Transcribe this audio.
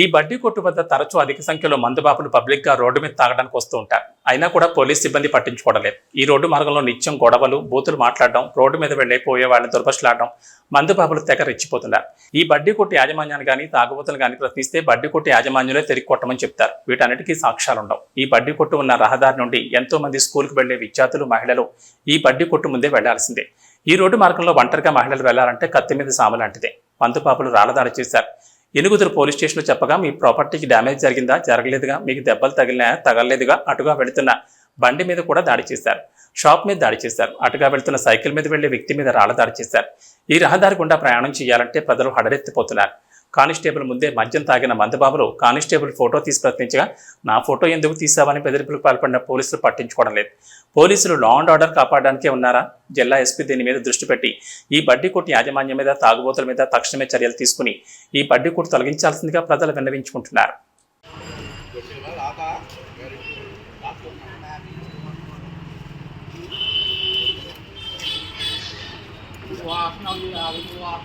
ఈ బడ్డీ కొట్టు వద్ద తరచూ అధిక సంఖ్యలో మందుబాబులు పబ్లిక్గా రోడ్డు మీద తాగడానికి వస్తూ ఉంటారు. అయినా కూడా పోలీస్ సిబ్బంది పట్టించుకోవడం లేదు. ఈ రోడ్డు మార్గంలో నిత్యం గొడవలు బూతులు మాట్లాడడం రోడ్డు మీద వెళ్ళిపోయే వాళ్ళని దుర్భశలాడడం మందుబాబులు తెగ రెచ్చిపోతున్నారు. ఈ బడ్డీ కొట్టు యాజమాన్యాన్ని కానీ తాగుబోతులు కానీ ప్రశ్నిస్తే బడ్డీ కొట్టు యాజమాన్యులే తిరిగి కొట్టమని చెప్తారు. వీటన్నిటికీ సాక్ష్యాలుండవు. ఈ బడ్డీ కొట్టు ఉన్న రహదారి నుండి ఎంతో మంది స్కూల్కి వెళ్ళే విద్యార్థులు మహిళలు ఈ బడ్డీ కొట్టు ముందే వెళ్ళాల్సిందే. ఈ రోడ్డు మార్గంలో ఒంటరిగా మహిళలు వెళ్ళాలంటే కత్తి మీద సాము లాంటిదే. మందుపాపులు రాళ్ళదాడి చేశారు. ఎనుగుదురు పోలీస్ స్టేషన్లో చెప్పగా మీ ప్రాపర్టీకి డ్యామేజ్ జరిగిందా? జరగలేదుగా? మీకు దెబ్బలు తగిలినా తగలలేదుగా? అటుగా వెళుతున్న బండి మీద కూడా దాడి చేశారు. షాప్ మీద దాడి చేశారు. అటుగా వెళ్తున్న సైకిల్ మీద వెళ్ళే వ్యక్తి మీద రాళ్ళ దాడి చేశారు. ఈ రహదారి గుండా ప్రయాణం చేయాలంటే ప్రజలు హడరెత్తిపోతున్నారు. కానిస్టేబుల్ ముందే మద్యం తాగిన మందబాబులు కానిస్టేబుల్ ఫోటో తీసి ప్రశ్నించగా నా ఫోటో ఎందుకు తీసావని బెదిరింపులకు పాల్పడిన పోలీసులు పట్టించుకోవడం లేదు. పోలీసులు లా అండ్ ఆర్డర్ కాపాడడానికే ఉన్నారా? జిల్లా ఎస్పీ దీని మీద దృష్టి పెట్టి ఈ బడ్డీ కొట్టు యాజమాన్యం మీద తాగుబోతుల మీద తక్షణమే చర్యలు తీసుకుని ఈ బడ్డీ కొట్టు తొలగించాల్సిందిగా ప్రజలు విన్నవించుకుంటున్నారు. Walk, no, you you walk.